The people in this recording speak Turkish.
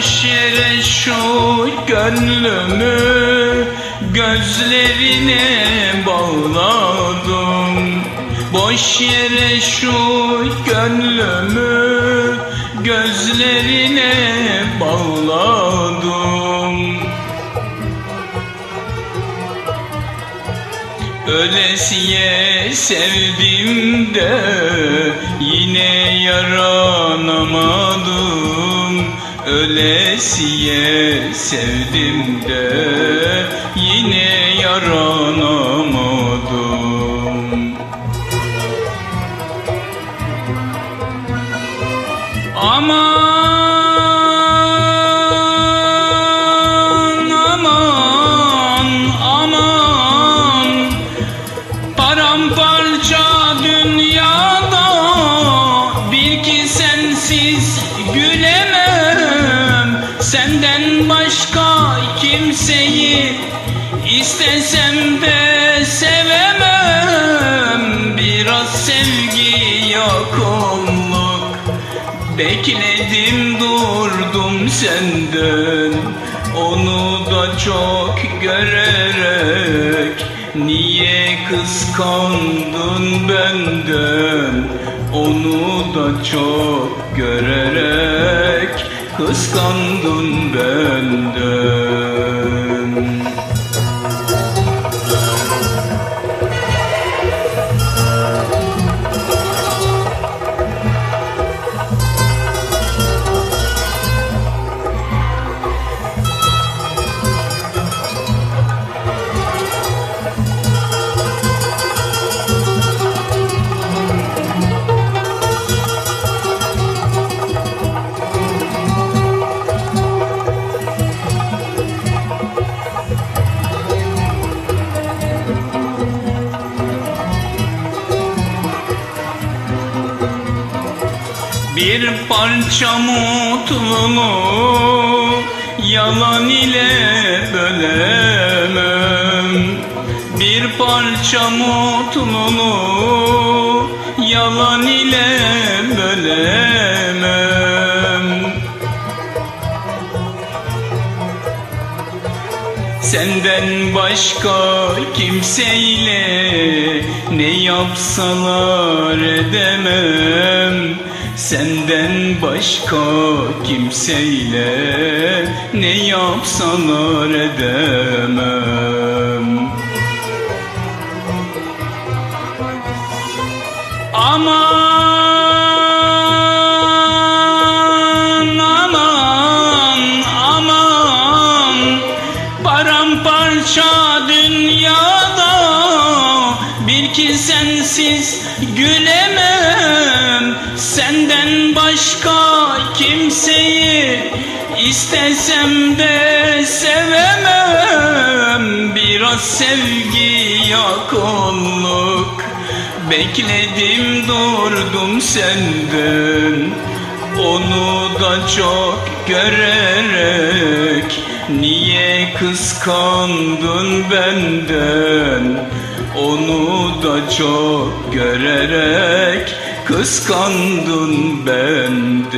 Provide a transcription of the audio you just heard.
Boş yere şu gönlümü gözlerine bağladım. Boş yere şu gönlümü gözlerine bağladım. Ölesiye sevdim de yine yaranamadım Ölesiye sevdim de yine yaranamadım istesem de sevemem Biraz sevgi yokluk Bekledim durdum senden Onu da çok görerek Niye kıskandın benden? Onu da çok görerek Kıskandın benden Bir parça mutluluğu yalan ile bölemem. Bir parça mutluluğu yalan ile bölemem. Senden başka kimseyle ne yapsalar edemem Senden başka kimseyle ne yapsalar edemem. Aman Paramparça dünyada Bir ki sensiz gülemem Senden başka kimseyi istesem de sevemem. Biraz sevgi yokluk Bekledim durdum senden. Onu da çok görerek Niye kıskandın benden? Onu da çok görerek Kıskandın benden